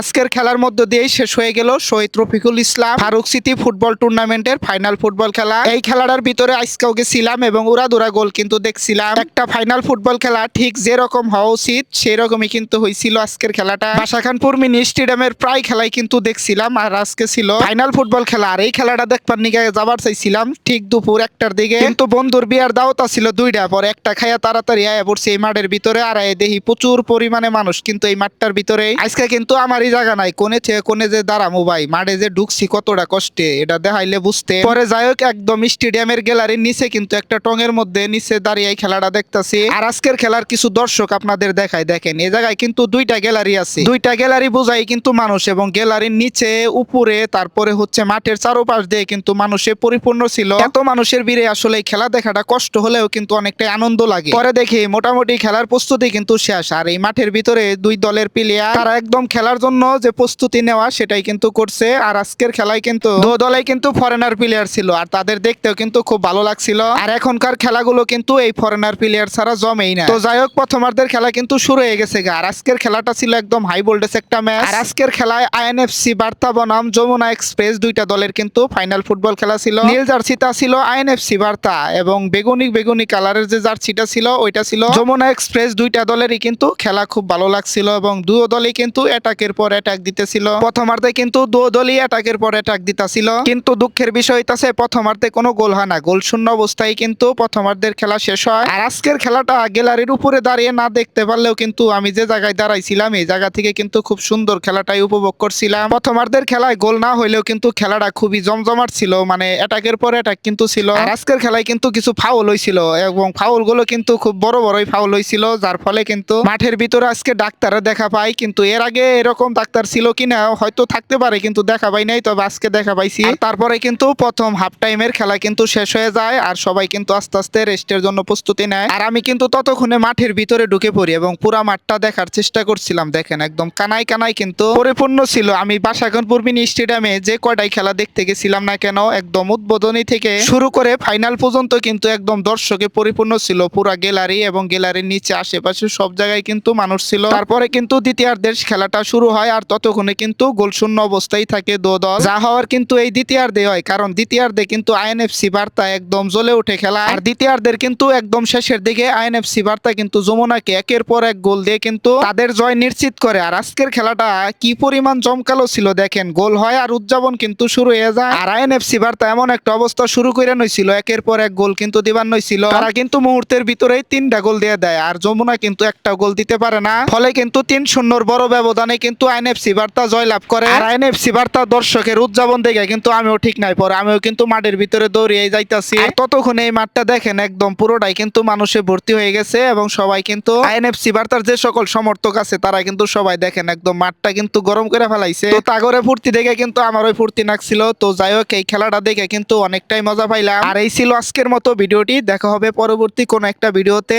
আজকের খেলার মধ্য দিয়েই শেষ হয়ে গেল শহীদ রফিকুল ইসলাম ফারুক সিটি ফুটবল টুর্নামেন্টের ফাইনাল ফুটবল খেলা। এই খেলাটার ভিতরে আজকেও গেছিলাম এবং উড়াদুরা গোল কিন্তু দেখছিলাম। একটা ফাইনাল ফুটবল খেলা ঠিক যেরকম হওয়া উচিত সেই রকমই কিন্তু হয়েছিল আজকের খেলাটা। বাসাখানপুর মিনি স্টেডিয়ামের প্রায় খেলাই কিন্তু দেখছিলাম আর আজকে ছিল। ফাইনাল ফুটবল খেলা আর এই খেলাটা দেখবার নিগে যাবার চাইছিলাম ঠিক দুপুর একটার দিকে। কিন্তু বন্ধুর বিয়ার দাওতা ছিল দুইটা পরে একটা খাইয়া তাড়াতাড়ি আয়া পড়ছে এই মাঠের ভিতরে আর দেখি প্রচুর পরিমাণে মানুষ কিন্তু এই মাঠটার ভিতরে। আজকে কিন্তু আমারই জায়গা নাই, কোনে থেকে কোনে যে দাঁড়ামো ভাই, মাঠে যে ঢুকছি কতটা কষ্টে, এটা দেখাইলে বুঝতে। পরে যাই হোক, একদম স্টেডিয়ামের গ্যালারির নিচে কিন্তু একটা টঙের মধ্যে নিচে দাঁড়িয়ে খেলাটা দেখতাছি। আর আজকের খেলার কিছু দর্শক আপনাদের দেখায় দেখেন এই জায়গায় কিন্তু দুইটা গ্যালারি আছে। দুইটা গ্যালারি বোঝাই কিন্তু মানুষ, এবং গ্যালারির নিচে, উপরে, তারপরে হচ্ছে মাঠের চারোপাশ দিয়ে কিন্তু মানুষে পরিপূর্ণ ছিল। এত মানুষের ভিড়ে আসলে খেলা দেখাটা কষ্ট হলেও কিন্তু অনেকটাই আনন্দ লাগে। পরে দেখি, মোটামুটি খেলার প্রস্তুতি কিন্তু শেষ। আর এই মাঠের ভিতরে দুই দলের প্লেয়ার তারা একদম খেলার জন্য যে প্রস্তুতি নেওয়া সেটাই কিন্তু করছে। আর আজকের খেলায় কিন্তু দো দলে কিন্তু ফরেনার প্লেয়ার ছিল। আর তাদের দেখতেও কিন্তু খুব ভালো লাগছিল। আর এখনকার খেলাগুলো কিন্তু এই ফরেনার প্লেয়ার ছাড়া জমেই না। তো যাই হোক, প্রথমার্ধের খেলা কিন্তু শুরু হয়ে গেছে। আর আজকের খেলাটা ছিল একদম হাই ভোল্টেজ একটা ম্যাচ আর আজকের খেলায় আইএনএফসি বার্তা বনাম যমুনা এক্সপ্রেস দুইটা দলের কিন্তু ফাইনাল ফুটবল খেলা ছিল। নীল জার্সিটা ছিল আইএনএফসি বার্তা। এবং বেগুনি বেগুনি কালারের যে জার্সিটা ছিল, ওইটা ছিল যমুনা এক্সপ্রেস দুইটা দলেরই কিন্তু খেলা খুব ভালো লাগছিল। এবং দুও দলই কিন্তু অ্যাটাকের পর অ্যাটাক দিতেছিল। প্রথমার্ধে কিন্তু দুও দলই অ্যাটাকের পর অ্যাটাক দিতেছিল। কিন্তু দুঃখের বিষয় হইতাছে, প্রথমার্ধে কোনো গোল হয় না। গোল শূন্য অবস্থায় কিন্তু প্রথমার্ধের খেলা শেষ হয়। আর আজকের খেলাটা গ্যালারির উপরে দাঁড়িয়ে না দেখতে পারলেও কিন্তু আমি যে জায়গায় দাঁড়াইছিলাম, এই জায়গা থেকে কিন্তু খুব সুন্দর খেলাটাই উপভোগ করছিলাম। প্রথমার্ধের খেলায় গোল না হইলেও কিন্তু খেলাটা খুবই জমজমাট ছিল। মানে অ্যাটাকের পর অ্যাটাক কিন্তু ছিল। আজকের খেলায় কিন্তু কিছু ফাউল হয়েছিল এবং ফাউলগুলো কিন্তু খুব বড় বড়ই ফাউল হয়েছিল যার ফলে কিন্তু মাঠের ভিতরে আজকে ডাক্তারের দেখা পাই কিন্তু এর আগে এরকম ডাক্তার ছিল কিনা, হয়তো থাকতে পারে, কিন্তু দেখা পাই নাই, তবে আজকে দেখা পাইছি। তারপরে কিন্তু প্রথম হাফ টাইমের খেলা কিন্তু শেষ হয়ে যায়, আর সবাই কিন্তু আস্তে আস্তে রেস্টের জন্য প্রস্তুতি নেয়। আর আমি কিন্তু ততক্ষণে মাঠের ভিতরে ঢুকে পড়ি এবং পুরা মাঠটা দেখার চেষ্টা করছিলাম, দেখেন, একদম কানাই কানাই কিন্তু পরিপূর্ণ ছিল। আমি বাসাগনপুর মিনি স্টেডিয়ামে যে কয়টাই খেলা দেখতে গেছিলাম না কেন, একদম উদ্বোধনী থেকে শুরু করে ফাইনাল পর্যন্ত কিন্তু একদম দর্শকে পরিপূর্ণ ছিল। পুরা গ্যালারি এবং গ্যালারির নিচে, আশেপাশে সব জায়গায় কিন্তু মানুষ ছিল। তারপরে কিন্তু দ্বিতীয়ার্ধের খেলাটা শুরু হয়। আর ততক্ষণে কিন্তু গোলশূন্য অবস্থায় থাকে দো দল। যা হওয়ার কিন্তু এই দ্বিতীয়ার্ধে হয়, কারণ দ্বিতীয়ার্ধে কিন্তু আইএনএফসি বার্তা একদম জ্বলে উঠে খেলা আর দ্বিতীয়ার্ধের কিন্তু একদম শেষের দিকে আইএনএফসি বার্তা কিন্তু যমুনাকে একের পর এক গোল দিয়ে কিন্তু তাদের জয় নিশ্চিত করে। আর আজকের খেলাটা কি পরিমাণ জমকালো ছিল দেখেন, গোল হয় আর উদযাপন কিন্তু শুরু হয়ে যায়। আর আইএনএফসি বার্তা এমন একটা অবস্থা শুরু করে নইছিল, একের পর এক গোল কিন্তু দিবার নইছিল। তারা কিন্তু মুহূর্তের ভিতরেই তিনটা গোল দিয়ে দেয়, আর যমুনা কিন্তু একটা গোল দিতে পারে না। ফলে কিন্তু তিন শূন্যর বড় ব্যবধানে কিন্তু আইএনএফসি বার্তা জয়লাভ করে। আর আইএনএফসি বার্তা দর্শকের উদযাপন দেখে কিন্তু আমিও ঠিক নাই পরে। আমিও কিন্তু মাঠের ভিতরে দৌড়িয়ে যাইতাছি। আর ততক্ষণে এই মাঠটা দেখেন একদম পুরোটাই কিন্তু মানুষে ভর্তি হয়ে গেছে এবং সবাই কিন্তু আইএনএফসি বার্তার যে সকল সমর্থক আছে তারা কিন্তু সবাই দেখেন একদম মাঠটা কিন্তু গরম করে ফেলাইছে। তো তাগরে ফুর্তি দেখে কিন্তু আমার ওই ফুর্তি নাকছিল। তো যাই হোক এই খেলাটা দেখে কিন্তু অনেকটাই মজা পাইলাম। আর এই ছিল আজকের মতো ভিডিওটি। দেখা হবে পরবর্তী কোনো একটা ভিডিওতে।